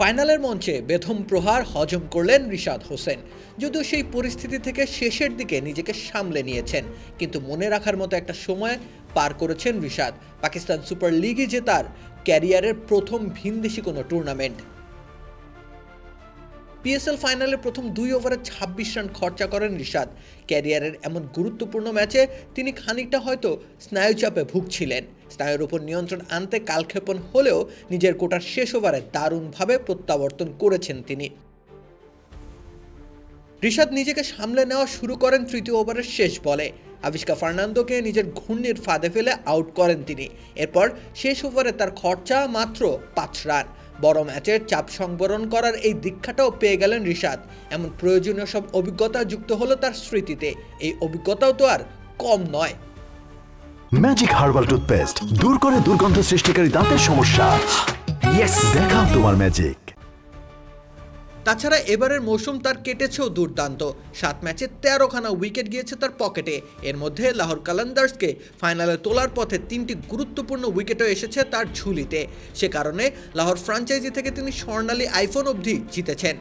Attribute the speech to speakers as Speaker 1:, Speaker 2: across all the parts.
Speaker 1: ফাইনালের মঞ্চে বেথম প্রহার হজম করলেন রিশাদ হোসেন। যদিও সেই পরিস্থিতি থেকে শেষের দিকে নিজেকে সামলে নিয়েছেন, কিন্তু মনে রাখার মতো একটা সময় পার করেছেন রিশাদ। পাকিস্তান সুপার লিগে জেতার ক্যারিয়ারের প্রথম ভিনদেশি কোনো টুর্নামেন্ট। পিএসএল ফাইনালে প্রথম দুই ওভারে ছাব্বিশ রান খরচা করেন রিশাদ। ক্যারিয়ারের এমন গুরুত্বপূর্ণ ম্যাচে তিনি খানিকটা হয়তো স্নায়ুচাপে ভুগছিলেন। স্নায়ুর উপর নিয়ন্ত্রণ আনতে কালক্ষেপণ হলেও নিজের কোটার শেষ ওভারে দারুণভাবে প্রত্যাবর্তন করেছেন তিনি। রিশাদ নিজেকে সামলে নেওয়া শুরু করেন তৃতীয় ওভারের শেষ বলে। আবিষ্কা ফার্নান্দোকে নিজের ঘূর্ণির ফাঁদে ফেলে আউট করেন তিনি। এরপর শেষ ওভারে তার খরচা মাত্র পাঁচ রান। বড় ম্যাচের চাপ সংবরণ করার এই দীক্ষাটাও পেয়ে গেলেন ঋষাদ এমন প্রয়োজনীয় সব অভিজ্ঞতা যুক্ত হলো তার স্মৃতিতে। এই অভিজ্ঞতাও তো আর কম নয়।
Speaker 2: ম্যাজিক হার্বাল টুথপেস্ট দূর করে দুর্গন্ধ সৃষ্টিকারী দাঁতের সমস্যা। দেখাও তোমার ম্যাজিক
Speaker 1: তাছাড়া এবারের মৌসুম তার কেটেছেও দুর্দান্ত। সাত ম্যাচে তেরোখানা উইকেট গিয়েছে তার পকেটে। এর মধ্যে লাহোর কালান্দার্সকে ফাইনালে তোলার পথে তিনটি গুরুত্বপূর্ণ উইকেটও এসেছে তার ঝুলিতে। সে কারণে লাহোর ফ্রাঞ্চাইজি থেকে তিনি স্বর্ণালী আইফোন অবধি জিতেছেন।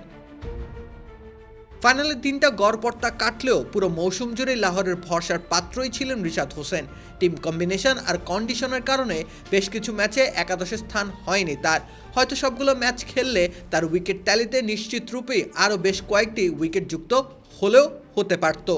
Speaker 1: ফাইনালে তিনটা গড়পড়তা কাটলেও পুরো মৌসুম জুড়ে লাহোরের ভরসার পাত্রই ছিলেন রিশাদ হোসেন। টিম কম্বিনেশন আর কন্ডিশনের কারণে বেশ কিছু ম্যাচে একাদশে স্থান হয়নি তার। হয়তো সবগুলো ম্যাচ খেললে তার উইকেট ট্যালিতে নিশ্চিত রূপেই আরও বেশ কয়েকটি উইকেট যুক্ত হলেও হতে পারত।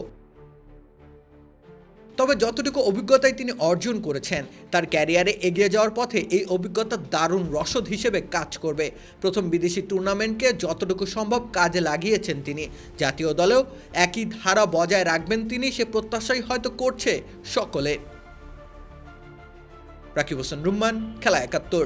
Speaker 1: তবে যতটুকু অভিজ্ঞতাই তিনি অর্জন করেছেন, তার ক্যারিয়ারে এগিয়ে যাওয়ার পথে এই অভিজ্ঞতা দারুণ রসদ হিসেবে কাজ করবে। প্রথম বিদেশি টুর্নামেন্টকে যতটুকু সম্ভব কাজে লাগিয়েছেন তিনি। জাতীয় দলেও একই ধারা বজায় রাখবেন তিনি, সে প্রত্যাশাই হয়তো করছে সকলে। রাকিব হোসেন রুম্মান, খেলা একাত্তর।